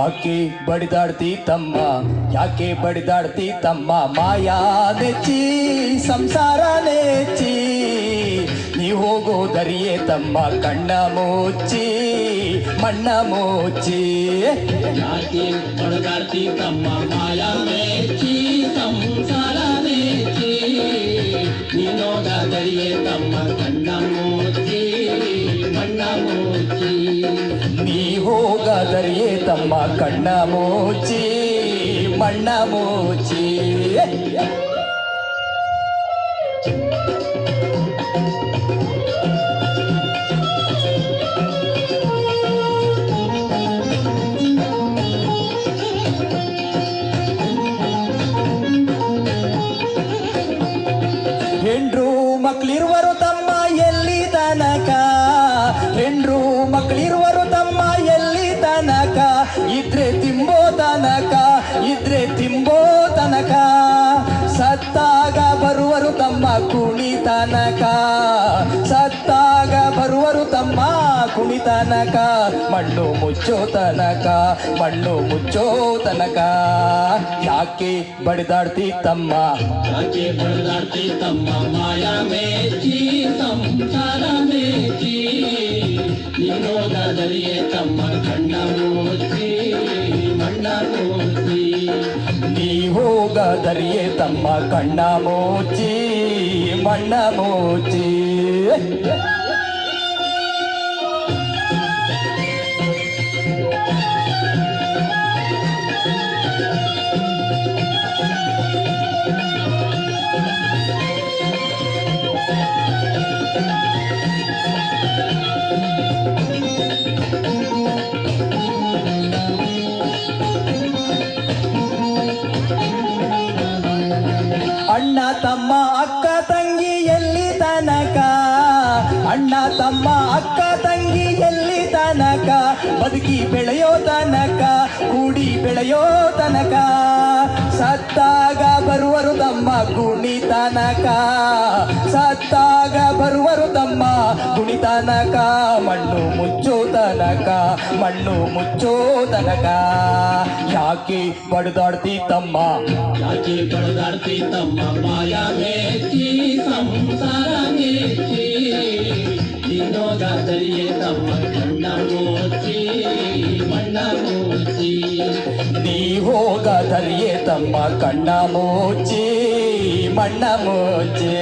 ಯಾಕೆ ಬಡಿದಾಡ್ತಿ ತಮ್ಮ? ಯಾಕೆ ಬಡಿದಾಡ್ತಿ ತಮ್ಮ? ಮಾಯಾ ನೆಚ್ಚಿ, ಸಂಸಾರ ನೆಚ್ಚಿ, ನೀ ಹೋಗೋದರಿಯೇ ತಮ್ಮ ಕಣ್ಣ ಮುಚ್ಚಿ, ಮಣ್ಣ ಮುಚ್ಚಿ. ಯಾಕೆ ಬಡಿದಾಡ್ತಿ ತಮ್ಮ? ಮಾಯ ನೆಚ್ಚಿ, ಸಂಸಾರ ನೆಚ್ಚಿ, ನೀ ಹೋಗೋದರಿಯೇ ತಮ್ಮ ಕಣ್ಣ ಹೋಗ ತಮ್ಮ ಕಣ್ಣ ಮೋಚಿ ಮಣ್ಣ ಮೋಚಿ ಹೆಂಡ್ರು ಮಕ್ಳಿರುವರು ತಮ್ಮ ಎಲ್ಲಿ ತನಕ? ಹೆಂಡ್ರು ತನಕ ಇದ್ರೆ ತಿಂಬೋ ತನಕ ಇದ್ರೆ ತಿಂಬೋ ತನಕ ಸತ್ತಾಗ ಬರುವರು ತಮ್ಮ ಕುಣಿ ತನಕ ಸತ್ತಾಗ ಬರುವರು ತಮ್ಮ ಕುಣಿ ತನಕ ಮಣ್ಣು ಮುಚ್ಚೋ ತನಕ ಮಣ್ಣು ಮುಚ್ಚೋ ತನಕ ಯಾಕೆ ಬಡಿದಾಡ್ತಿ ತಮ್ಮ ಯಾಕೆ ಬಡದಾಡ್ತಿ ತಮ್ಮ ಮಾಯ ಮೇಚಿ ಸಂಸಾರ ಮೇಚಿ ನೀನೋದಾದರಿಯೇ ನೀ ಹೋಗ ದರಿಯೇ ತಮ್ಮ ಕಣ್ಣ ಮೋಚಿ ಮಣ್ಣ ಮೋಚಿ ತಮ್ಮ ಅಕ್ಕ ತಂಗಿ ಎಲ್ಲಿ ತನಕ, ಅಣ್ಣ ತಮ್ಮ ಅಕ್ಕ ತಂಗಿ ಎಲ್ಲಿ ತನಕ, ಬದುಕಿ ಬೆಳೆಯೋ ತನಕ, ಕೂಡಿ ಬೆಳೆಯೋ ಬರುವರು ತಮ್ಮ ಗುಣಿ ತನಕ ಸತ್ತಾಗ ಬರುವರು ತಮ್ಮ ಗುಣಿ ತನಕ ಮಣ್ಣು ಮುಚ್ಚೋ ತನಕ ಮಣ್ಣು ಮುಚ್ಚೋ ತನಕ ಯಾಕೆ ಬಡಿದಾಡ್ತಿ ತಮ್ಮ ಯಾಕೆ ಬಡದಾಡ್ತಿ ತಮ್ಮ ಮಾಯ ಮೇಚಿ ಸಂಸಾರ ಮೇಚಿ ನೀನೋದಾದರಿಯೇ ತಮ್ಮ ಕಣ್ಣ ಮುಚ್ಚಿ ಮಣ್ಣ ಮುಚ್ಚಿ ನೀ ಹೋಗ ದರಿಯೇ ತಮ್ಮ ಕಣ್ಣ ಮುಚ್ಚಿ ಮಣ್ಣ ಮುಚ್ಚಿ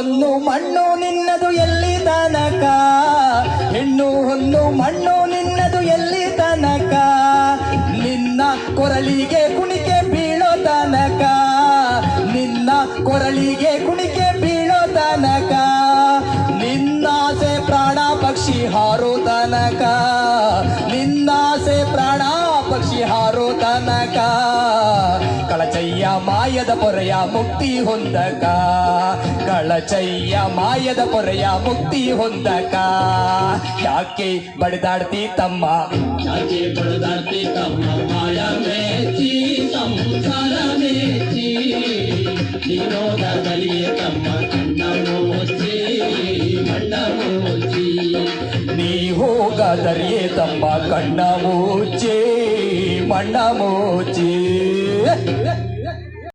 ಹೊನ್ನು ಮಣ್ಣು ನಿನ್ನದು ಎಲ್ಲಿ ತನಕ? ಹೆಣ್ಣು ಹೊನ್ನು ಮಣ್ಣು ನಿನ್ನದು ಎಲ್ಲಿ ತನಕ? ನಿನ್ನ ಕೊರಳಿಗೆ ಕುಣಿಕೆ ಬೀಳೋ ತನಕ. ನಿನ್ನ ಕೊರಳಿಗೆ ಕುಣಿಕೆ ಬೀಳೋ ತನಕ. ನಿನ್ನಾಸೆ ಪ್ರಾಣ ಪಕ್ಷಿ ಹಾರೋ ತನಕ. ನಿನ್ನಾಸೆ ಪ್ರಾಣ ಪಕ್ಷಿ ಹಾರೋ ತನಕ. ಕಳಚಯ್ಯ ಮಾಯದ ಪೊರೆಯ ಮುಕ್ತಿ ಹೊಂದಕ ಕಳಚಯ್ಯ ಮಾಯದ ಪೊರೆಯ ಮುಕ್ತಿ ಹೊಂದಕ ಯಾಕೆ ಬಡಿದಾಡ್ತಿ ತಮ್ಮ ಯಾಕೆ ಬಡದಾಡ್ತಿ ತಮ್ಮ ಮಾಯ ಮೇಚಿ ಸಂಸಾರ ಮೇಚಿ ನೀನೋದಾದರಿಯೇ ತಮ್ಮ ಕಣ್ಣ ಮುಚ್ಚಿ ಮಣ್ಣ ಮುಚ್ಚಿ ನೀ ಹೋಗ ದರಿಯೇ ತಮ್ಮ ಕಣ್ಣ ಮುಚ್ಚಿ ಮಣ್ಣ ಮುಚ್ಚಿ